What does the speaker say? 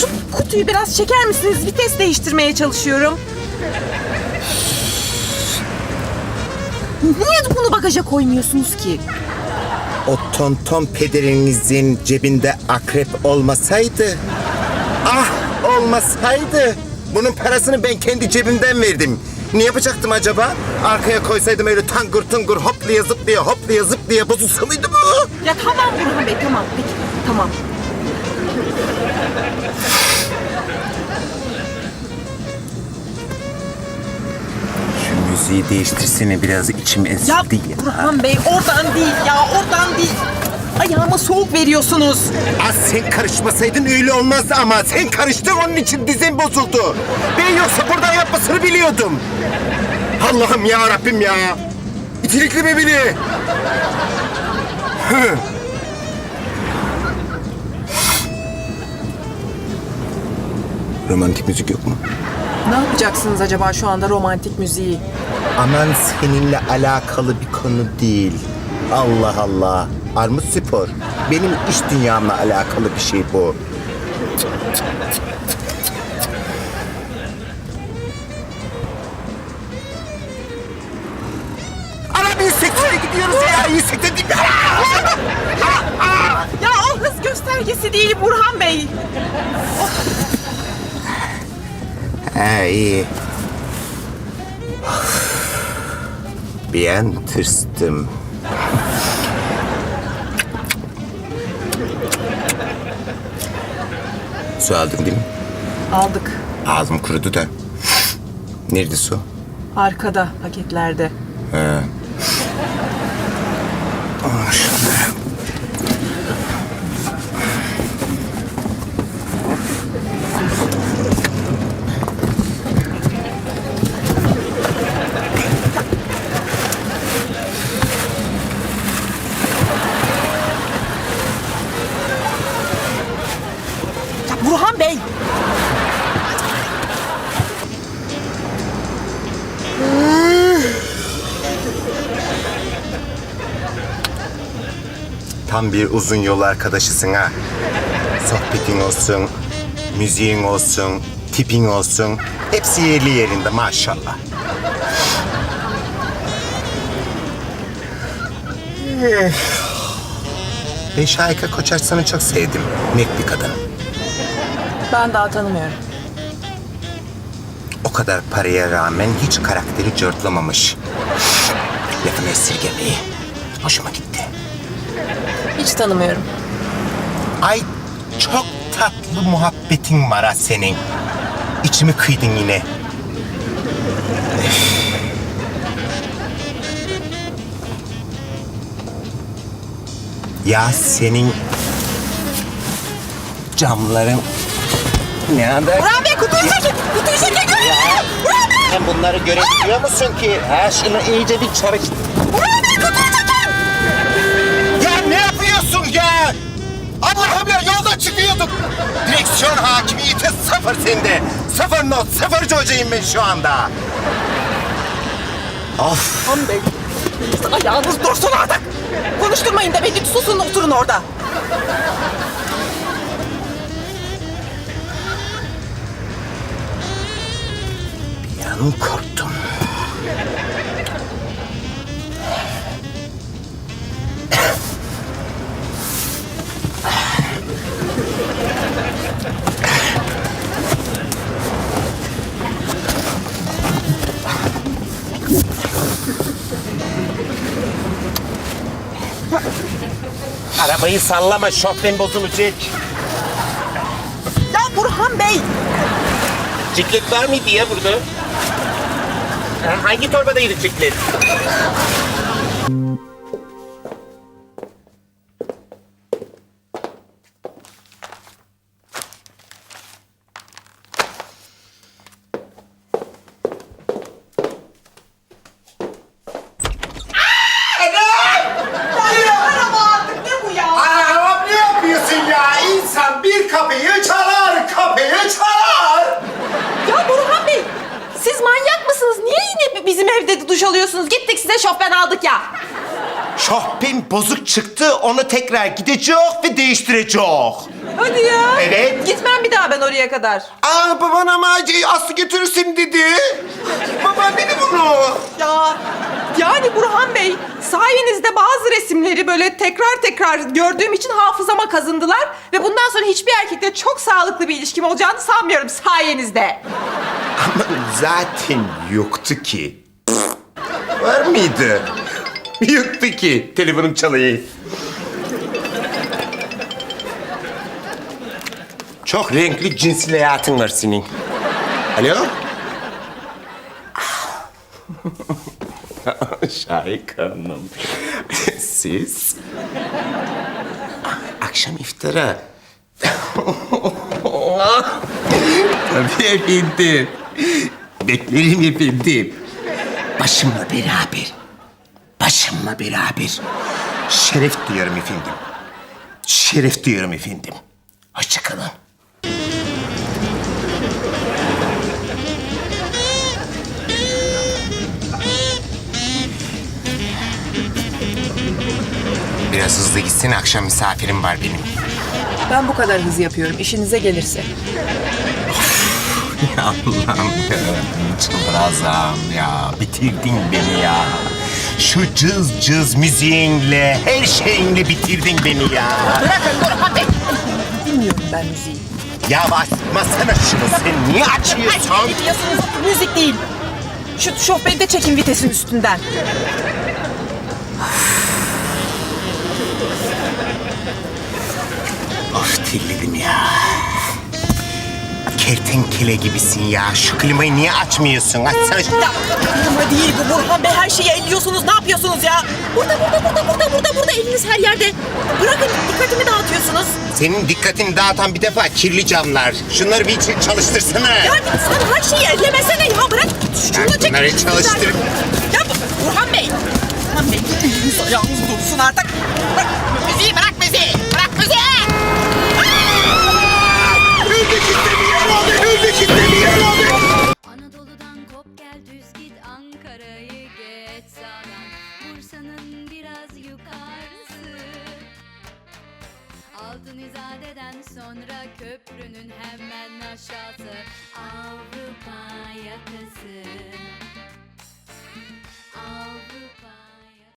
şu kutuyu biraz çeker misiniz? Vites değiştirmeye çalışıyorum. Niye bunu bagaja koymuyorsunuz ki? O tonton pederinizin cebinde akrep olmasaydı... Ah olmasaydı... Bunun parasını ben kendi cebimden verdim. Ne yapacaktım acaba? Arkaya koysaydım öyle tangır tungur hoplaya zıplaya hoplaya zıplaya bozulsa mıydı bu? Ya tamam Burhan Bey tamam peki tamam. Şu müziği değiştirsene biraz içim Ya ezildi ya. Burhan Bey oradan değil ya oradan değil. Ayağıma soğuk veriyorsunuz. Az sen karışmasaydın öyle olmazdı ama sen karıştın onun için dizim bozuldu. Ben yoksa buradan yapmasını biliyordum. Allah'ım ya Rabbim ya. İtilikli mi beni? Hı. Romantik müzik yok mu? Ne yapacaksınız acaba şu anda romantik müziği? Aman seninle alakalı bir konu değil. Allah Allah. Armut spor. Benim iş dünyamla alakalı bir şey bu. Ana 180'e gidiyoruz ya. 180 değil mi? Ya o hız göstergesi değil Burhan Bey. Ha iyi. Bir an tırstım. Su aldın değil mi? Aldık. Ağzım kurudu da. Nerede su? Arkada paketlerde. Maşallah. Tam bir uzun yol arkadaşısın ha. Sohbetin olsun, müziğin olsun, tipin olsun. Hepsi yerli yerinde maşallah. Eh. Ben Şahika Koçarsan'ı çok sevdim. Net bir kadın. Ben daha tanımıyorum. O kadar paraya rağmen hiç karakteri cırtlamamış. Lafını esirgemeyi. Hoşuma gitti. Hiç tanımıyorum. Ay çok tatlı muhabbetin var ha senin. İçimi kıydın yine. Ya senin camların ne kadar... Burhan Bey kutuyu çekin. Kutuyu çekin. Burhan Bey. Sen bunları görebiliyor musun ki? Ha şunu iyice bir çalış. Burhan çıkıyorduk. Direksiyon hakimiyeti sıfır sende. Sıfır not, sıfırcı hocayım ben şu anda. Of. Burhan Bey. Ayağınız dursun artık. Konuşturmayın da beni susun oturun orada. Bir an korktum. Arabayı sallama, şofben bozulacak. Ya Burhan Bey. Ciklet var mıydı ya burada? Ha, Hangi torbadaydı ciklet? Evde duş alıyorsunuz? Gittik size şofben aldık ya. Şofben bozuk çıktı. Onu tekrar gidecek ve değiştirecek. Hadi ya. Evet. Gitmem bir daha ben oraya kadar. Aa baban ama Aslı götürürsün dedi. Baban dedi bunu. Ya yani Burhan Bey sayenizde bazı resimleri böyle tekrar tekrar gördüğüm için hafızama kazındılar ve bundan sonra hiçbir erkekle çok sağlıklı bir ilişkim olacağını sanmıyorum sayenizde. Ama zaten yoktu ki. Var mıydı? Yoktu ki. Telefonum çalıyor. Çok renkli cinsel hayatın var senin. Alo? Şahik Hanım. Siz? Akşam iftara. Tabii efendim. Beklerim efendim. Başımla beraber. Başımla beraber. Şeref duyuyorum efendim. Şeref duyuyorum efendim. Hoşçakalın. Biraz hızlı gitsin akşam misafirim var benim. Ben bu kadar hızlı yapıyorum işinize gelirse. Ya Allah'ım ya. Çıldıracağım ya. Bitirdin beni ya. Şu cız cız müziğinle, her şeyinle bitirdin beni ya. Bırakın Burhan Bey. Bilmiyorum ben müziği. Ya basmasana şunu sen niye açıyorsun? Ay, biliyorsunuz müzik değil. Şu şofbeni de çekin vitesin üstünden. Of terledim ya. Kertenkele gibisin ya. Şu klimayı niye açmıyorsun? Açsana şu... Ya klima değil bu Burhan Bey her şeyi elliyorsunuz. Ne yapıyorsunuz ya? Burada burada burada burada burada burada eliniz her yerde. Bırakın dikkatimi dağıtıyorsunuz. Senin dikkatini dağıtan bir defa kirli camlar. Şunları bir için çalıştırsana. Ya sen her şeyi ellemesene ya bırak. Şunu çek. bunları çalıştırıp- Ya bu- Burhan Bey. Burhan Bey ayağınız dursun artık. Bırak Altın sonra köprünün hemen aşağısı. Avrupa yakası